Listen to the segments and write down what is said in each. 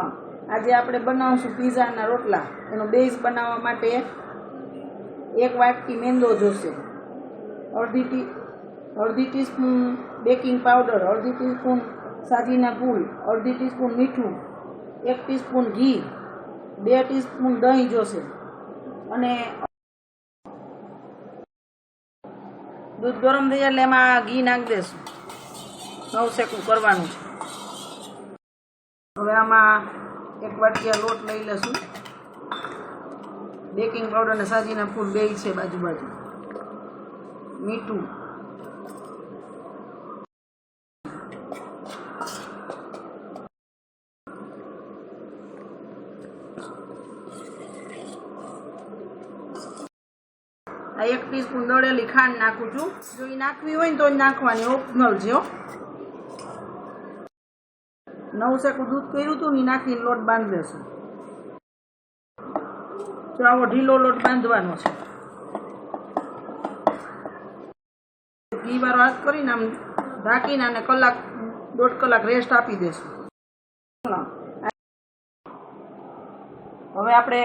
આજે આપણે બનાવશું પીઝાના રોટલા. એનો બેઝ બનાવવા માટે એક વાટકી મેંદો જોશે. અડધી ટી, અડધી ટીસ્પૂન બેકિંગ પાવડર, અડધી ટીસ્પૂન સાજીના ફૂલ અડધી ટીસ્પૂન મીઠું, એક ટીસ્પૂન ઘી, બે ટીસ્પૂન દહીં જોશે. અને દૂધ ગરમ થઈ એટલે એમાં ઘી નાખી દેશું. નવ સેકું કરવાનું છે. હવે આમાં એક વાટકીયા લોટ લઈ લેશું બેકિંગ પાવડર અને સાજીના ફૂલ બે છે બાજુ બાજુ મીઠું. આ એક ટીસ્પૂન દળેલી ખાંડ નાખું છું. જો એ નાખવી હોય ને તો નાખવાની ઓપ્શનલ છે નવ શેકું દૂધ કર્યું હતું ને નાખીને લોટ બાંધી દેશું. તો આવો ઢીલો લોટ બાંધવાનો છે. ઘી વાળો હાથ કરીને આમ ઢાંકીને અને કલાક, દોઢ કલાક રેસ્ટ આપી દેશું. હવે આપણે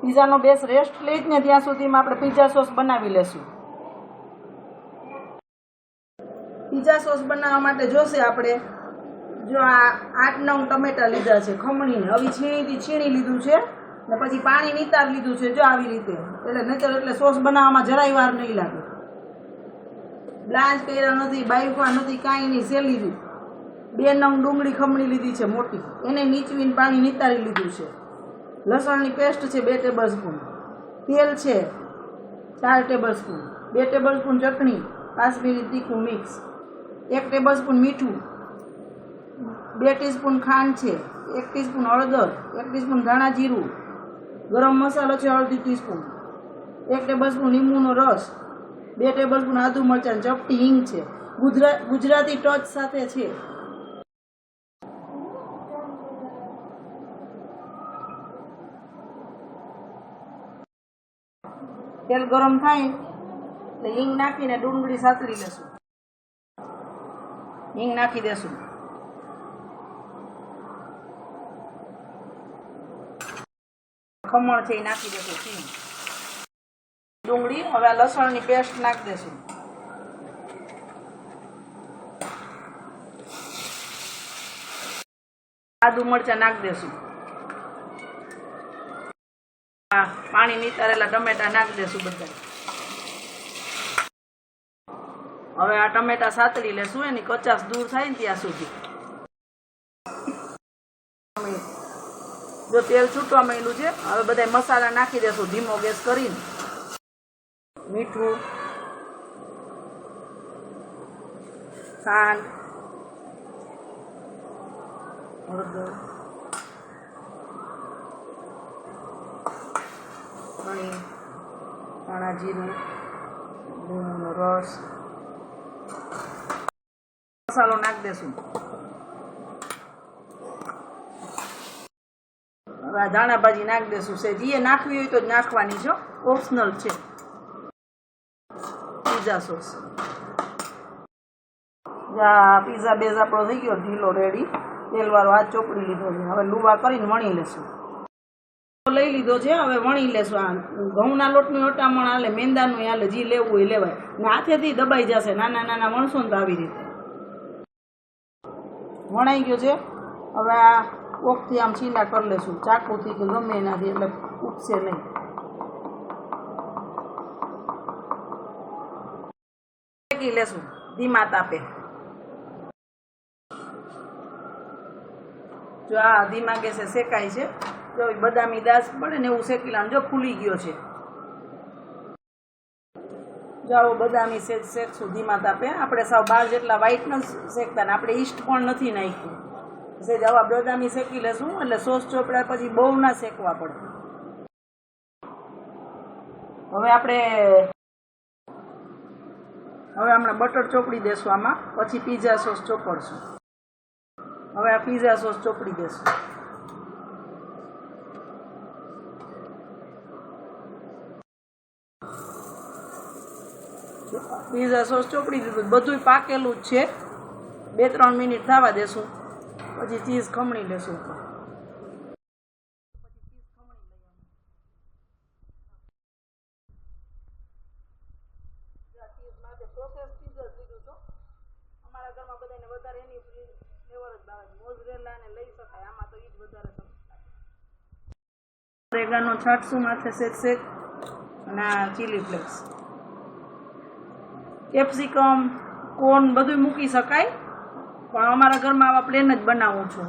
પીઝાનો બેસ રેસ્ટ લઈ જ ને ત્યાં સુધીમાં આપણે પીઝા સોસ બનાવી લેશું. પીઝા સોસ બનાવવા માટે જોશે આપણે. જો આ આઠ નવ ટમેટા લીધા છે, ખમણીને. હવે છીણીથી છીણી લીધું છે ને પછી પાણી નિતાર લીધું છે, જો આવી રીતે. એટલે નહીતર એટલે સોસ બનાવવામાં જરાય વાર નહીં લાગે. બ્લાન્ચ કર્યા નથી બાઈફા નથી, કાંઈ નહીં, સેલી લીધું બે નંગ ડુંગળી ખમણી લીધી છે મોટી. એને નીચવીને પાણી નિતારી લીધું છે. લસણની પેસ્ટ છે બે ટેબલ સ્પૂન તેલ છે ચાર ટેબલ સ્પૂન બે ટેબલ સ્પૂન ચટણી કાશ્મીરી તીખું મિક્સ. એક ટેબલ સ્પૂન મીઠું. બે ટીસ્પૂન ખાંડ છે, એક ટીસ્પૂન હળદર, એક ટીસ્પૂન ધાણા જીરું, ગરમ મસાલો છે અડધી ટીસ્પૂન, એક ટેબલ સ્પૂન લીંબુનો રસ, બે ટેબલ સ્પૂન આદુ મરચાં, ચપટી હિંગ છે. ગુજરાત ગુજરાતી ટચ સાથે છે. તેલ ગરમ થાય, એટલે હિંગ નાખીને ડુંગળી સાતરી લેશું. હિંગ નાખી દેશું. ખમણ છે એ નાખી દેશું ડુંગળી, હવે આ લસણની પેસ્ટ નાખી દેશું. આદુ મરચાં નાખી દેશું. પાણી નીતારેલા ટમેટા નાખી દેશું બધા હવે આ ટમેટા સાતળી લેશું, એની કચાસ દૂર થાય ને ત્યાં સુધી. જો તેલ છૂટવા માંડ્યું છે, હવે બધા મસાલા નાખી દેશું, ધીમો ગેસ કરીને. મીઠું, ખાંડ, હળદર ધણી ધાણા જીરું લીંબુનો રસ. મસાલો નાખી દેશું. ધાણા ભાજી નાખી દેશું. છે, જે નાખવી હોય તો જ નાખવાની છો ઓપ્શનલ છે. પીઝા સોસ પીઝા બેઝ આપણો થઈ ગયો, ઢીલો રેડી તેલવાળો આ ચોપડી લીધો છે. હવે લુવા કરીને વણી લેશું. લઈ લીધો છે, હવે વણી લેશું. આ ઘઉંના લોટનું અટામણ હાલે, મેંદાનું હાલે, જે લેવું એ લેવાય. ને હાથેથી દબાઈ જશે. નાના નાના વણશો ને તો આવી રીતે. વણાઈ ગયો છે. હવે આ કોકથી આમ છીલા કરી લેશું. ચાકુથી કે ગમે એનાથી, એટલે ઉપસે નહીં. શેકી લેશું. ધીમા તાપે. જો આ ધીમા ગેસે શેકાય છે જો બદામી દાસ પડે ને એવું શેકી લાવ જો ફૂલી ગયો છે. જો આવો બદામી શેક શેકશું ધીમા તાપે. આપણે સાવ બાર જેટલા વ્હાઈટ ન શેકતા ને, આપણે ઈસ્ટ પણ નથી નાખ્યું. સેજ આવા બદામી શેકી લેશું, એટલે સોસ ચોપડા પછી બહુ ના શેકવા પડે. હવે આપણે, હવે હમણાં બટર ચોપડી દેશું આમાં, પછી પીઝા સોસ ચોપડશું. હવે આ પીઝા સોસ ચોપડી દેશું. પીઝા સોસ ચોપડી દીધું. બધું પાકેલું જ છે. બે ત્રણ મિનિટ થવા દેશું. પછી ચીઝ ખમણી લેશું. ઉપર અમારા ઘરમાં બધાને વધારે એની ફ્લેવર જ મોઝરેલા ને લઈ શકાય. આમાં તો એ જ વધારે રેગાનો છાંટશું માથે શેક શેક? અને આ ચીલી ફ્લેક્સ કેપ્સિકમ કોર્ન બધું મૂકી શકાય. પણ અમારા ઘરમાં આવા પ્લેન જ બનાવું છું.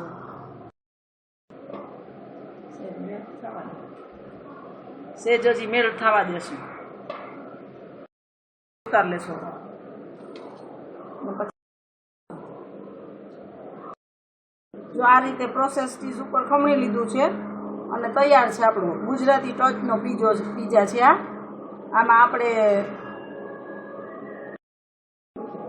સેજ હજી મેળ થવા દેશું. ઉતાર લેશો. જો આ રીતે પ્રોસેસ ચીઝ ઉપર ખમણી લીધું છે અને તૈયાર છે આપણું. ગુજરાતી ટચનો પીઝો પીઝા છે આ. આમાં આપણે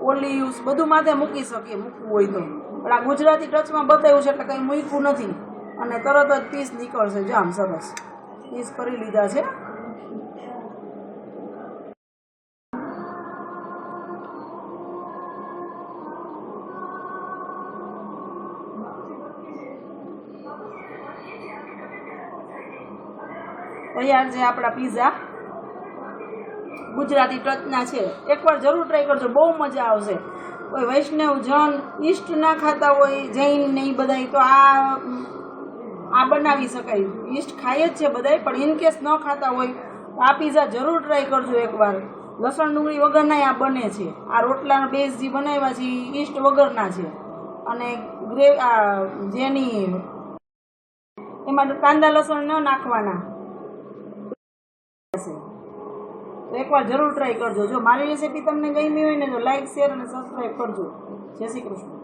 ઓલિવ્સ બધું માથે મૂકી શકીએ, મૂકવું હોય તો. પણ આ ગુજરાતી ટચમાં બતાવ્યું છે એટલે કંઈ મૂક્યું નથી. અને તરત જ પીસ નીકળશે. જો આમ સરસ. પીસ કરી લીધા છે. તૈયાર છે આપણા પીઝા ગુજરાતી ટચના છે. એકવાર જરૂર ટ્રાય કરજો, બહુ મજા આવશે. કોઈ વૈષ્ણવ, જન, ઈષ્ટ ના ખાતા હોય, જૈન ને એ બધાય તો આ આ બનાવી શકાય. ઈષ્ટ ખાય જ છે બધાય, પણ ઇનકેસ ન ખાતા હોય, તો આ પીઝા જરૂર ટ્રાય કરજો એકવાર. લસણ ડુંગળી વગરના આ બને છે. આ રોટલાનો બેઝ જે બનાવ્યા છે એ ઈષ્ટ વગરના છે. અને ગ્રે આ, જેની, એમાં કાંદા લસણ ન નાખવાના. હશે. તો એકવાર જરૂર ટ્રાય કરજો. જો મારી રેસીપી તમને ગમી હોય ને, તો લાઈક શેર અને સબસ્ક્રાઈબ કરજો. જય શ્રી કૃષ્ણ.